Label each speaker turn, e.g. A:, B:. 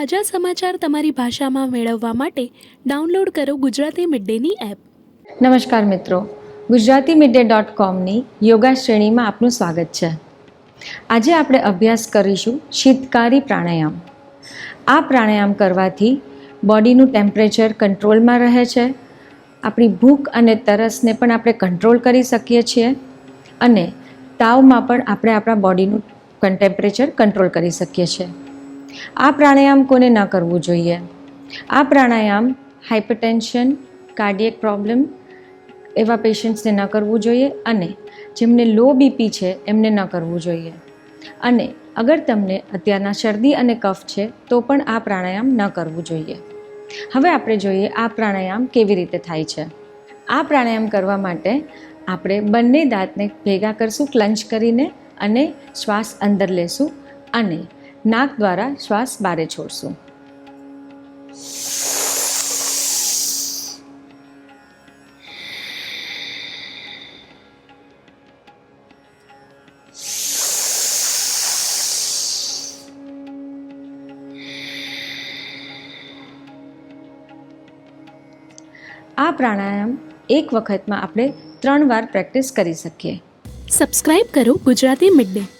A: તાજા સમાચાર તમારી ભાષામાં મેળવવા માટે ડાઉનલોડ કરો ગુજરાતી મિડડેની એપ.
B: નમસ્કાર મિત્રો. ગુજરાતી મિડડે ડોટ કોમની યોગા શ્રેણીમાં આપનું સ્વાગત છે. આજે આપણે અભ્યાસ કરીશું શીતકારી પ્રાણાયામ. આ પ્રાણાયામ કરવાથી બોડીનું ટેમ્પરેચર કંટ્રોલમાં રહે છે. આપણી ભૂખ અને તરસને પણ આપણે કંટ્રોલ કરી શકીએ છીએ અને તાવમાં પણ આપણે આપણા બોડીનું ટેમ્પરેચર કંટ્રોલ કરી શકીએ છીએ. આ પ્રાણાયામ કોને ન કરવું જોઈએ? આ પ્રાણાયામ હાઇપરટેન્શન કાર્ડિયક પ્રોબ્લેમ એવા પેશન્ટ્સને ન કરવું જોઈએ અને જેમને લો બીપી છે એમને ન કરવું જોઈએ. અને અગર તમને અત્યારના શરદી અને કફ છે તો પણ આ પ્રાણાયામ ન કરવું જોઈએ. હવે આપણે જોઈએ આ પ્રાણાયામ કેવી રીતે થાય છે. આ પ્રાણાયામ કરવા માટે આપણે બંને દાંતને ભેગા કરશું, ક્લંચ કરીને અને શ્વાસ અંદર લેશું અને નાક દ્વારા શ્વાસ બારે છોડશું. આ પ્રાણાયામ એક વખતમાં આપણે ત્રણ વાર પ્રેક્ટિસ કરી શકીએ.
A: સબસ્ક્રાઇબ કરો ગુજરાતી મિડ